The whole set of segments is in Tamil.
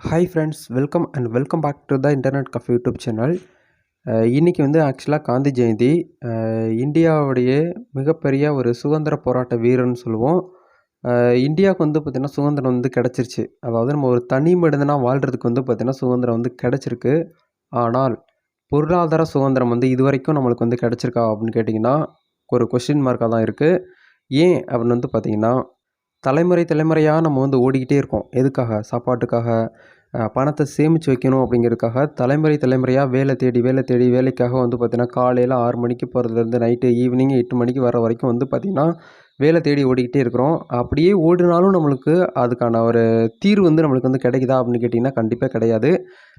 Hi friends welcome and welcome back to the internet cafe YouTube channel இன்றைக்கி வந்து ஆக்சுவலாக காந்தி ஜெயந்தி. Uh, இந்தியாவுடைய மிகப்பெரிய ஒரு சுதந்திர போராட்ட வீரர்னு சொல்லுவோம். Uh, இந்தியாவுக்கு வந்து பார்த்திங்கன்னா சுதந்திரம் வந்து கிடச்சிருச்சு. அதாவது நம்ம ஒரு தனி மனிதனாக வாழ்கிறதுக்கு வந்து பார்த்திங்கன்னா சுதந்திரம் வந்து கிடச்சிருக்கு. ஆனால் பொருளாதார சுதந்திரம் வந்து இது வரைக்கும் நம்மளுக்கு வந்து கிடச்சிருக்கா அப்படின்னு கேட்டிங்கன்னா ஒரு கொஷின் மார்க்காக தான் இருக்குது ஏன் அப்படின்னு வந்து பார்த்திங்கன்னா தலைமுறை தலைமுறையாக நம்ம வந்து ஓடிக்கிட்டே இருக்கோம். எதுக்காக? சாப்பாட்டுக்காக பணத்தை சேமித்து வைக்கணும் அப்படிங்கிறதுக்காக தலைமுறை தலைமுறையாக வேலை தேடி வேலை தேடி வேலைக்காக வந்து பார்த்திங்கன்னா காலையில் ஆறு மணிக்கு போகிறதுலேருந்து நைட்டு ஈவினிங் எட்டு மணிக்கு வர வரைக்கும் வந்து பார்த்திங்கன்னா வேலை தேடி ஓடிக்கிட்டே இருக்கிறோம். அப்படியே ஓடினாலும் நம்மளுக்கு அதுக்கான ஒரு தீர்வு வந்து நம்மளுக்கு வந்து கிடைக்குதா அப்படின்னு கேட்டிங்கன்னா கண்டிப்பாக கிடையாது.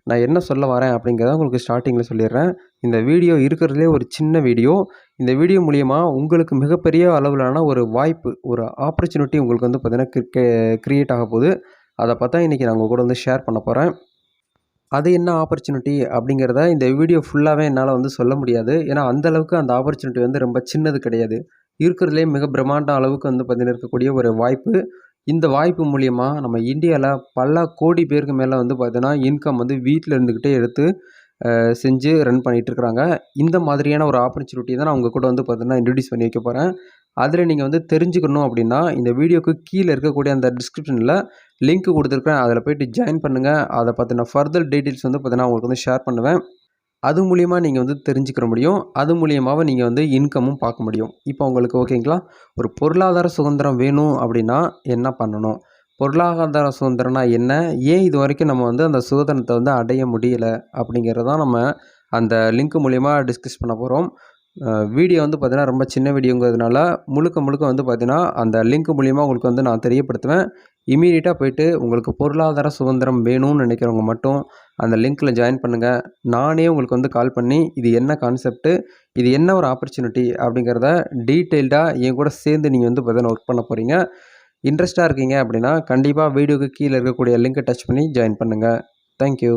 நான் என்ன சொல்ல வரேன் அப்படிங்கிறத உங்களுக்கு ஸ்டார்டிங்கில் சொல்லிடுறேன். இந்த வீடியோ இருக்கிறதுலே ஒரு சின்ன வீடியோ. இந்த வீடியோ மூலிமா உங்களுக்கு மிகப்பெரிய அளவிலான ஒரு வாய்ப்பு ஒரு ஆப்பர்ச்சுனிட்டி உங்களுக்கு வந்து பார்த்திங்கன்னா க்ரியேட் ஆக போகுது. அதை பார்த்தா இன்றைக்கி நான் உங்கள் கூட வந்து ஷேர் பண்ண போகிறேன் அது என்ன ஆப்பர்ச்சுனிட்டி அப்படிங்கிறத இந்த வீடியோ ஃபுல்லாகவே என்னால் வந்து சொல்ல முடியாது. ஏன்னா அந்தளவுக்கு அந்த ஆப்பர்ச்சுனிட்டி வந்து ரொம்ப சின்னது கிடையாது. இருக்கிறதுலே மிக பிரம்மாண்ட அளவுக்கு வந்து பார்த்திங்கன்னா இருக்கக்கூடிய ஒரு வாய்ப்பு. இந்த வாய்ப்பு மூலியமாக நம்ம இந்தியாவில் பல கோடி பேருக்கு மேலே வந்து பார்த்தீங்கன்னா இன்கம் வந்து வீட்டில் இருந்துக்கிட்டே எடுத்து செஞ்சு ரன் பண்ணிட்டு இருக்கிறாங்க இந்த மாதிரியான ஒரு ஆப்பர்ச்சுனிட்டி தான் நான் உங்கள் கூட வந்து பார்த்தீங்கன்னா இன்ட்ரடியூஸ் பண்ணி வைக்க போகிறேன் அதில் நீங்கள் வந்து தெரிஞ்சுக்கணும் அப்படின்னா இந்த வீடியோக்கு கீழே இருக்கக்கூடிய அந்த டிஸ்கிரிப்ஷனில் லிங்க் கொடுத்துருக்கேன் அதில் போயிட்டு ஜாயின் பண்ணுங்கள் அதை பற்றின ஃபர்தர் டீட்டெயில்ஸ் வந்து பார்த்தீங்கன்னா உங்களுக்கு வந்து ஷேர் பண்ணுவேன். அது மூலியமாக நீங்கள் வந்து தெரிஞ்சுக்கிற முடியும். அது மூலியமாக நீங்கள் வந்து இன்கமும் பார்க்க முடியும். இப்போ உங்களுக்கு ஓகேங்களா ஒரு பொருளாதார சுதந்திரம் வேணும் அப்படின்னா என்ன பண்ணணும்? பொருளாதார சுதந்திரம்னா என்ன? ஏன் இது வரைக்கும் நம்ம வந்து அந்த சுதந்திரத்தை வந்து அடைய முடியலை? அப்படிங்கிறதான் நம்ம அந்த லிங்க் மூலிமா டிஸ்கஸ் பண்ண போகிறோம் வீடியோ வந்து பார்த்திங்கன்னா ரொம்ப சின்ன வீடியோங்கிறதுனால முழுக்க முழுக்க வந்து பார்த்திங்கன்னா அந்த லிங்க் மூலிமா உங்களுக்கு வந்து நான் தெரியப்படுத்துவேன். இமீடியட்டாக போயிட்டு உங்களுக்கு பொருளாதார சுதந்திரம் வேணும்னு நினைக்கிறவங்க மட்டும் அந்த லிங்க்கில் ஜாயின் பண்ணுங்கள் நானே உங்களுக்கு வந்து கால் பண்ணி இது என்ன கான்செப்ட்டு இது என்ன ஒரு ஆப்பர்ச்சுனிட்டி அப்படிங்கிறத டீட்டெயில்டாக என் கூட சேர்ந்து நீங்கள் வந்து பார்த்திங்கன்னா ஒர்க் பண்ண போகிறீங்க இன்ட்ரெஸ்ட்டாக இருக்கீங்க அப்படின்னா கண்டிப்பாக வீடியோக்கு கீழே இருக்கக்கூடிய லிங்கை டச் பண்ணி ஜாயின் பண்ணுங்கள் தேங்க்யூ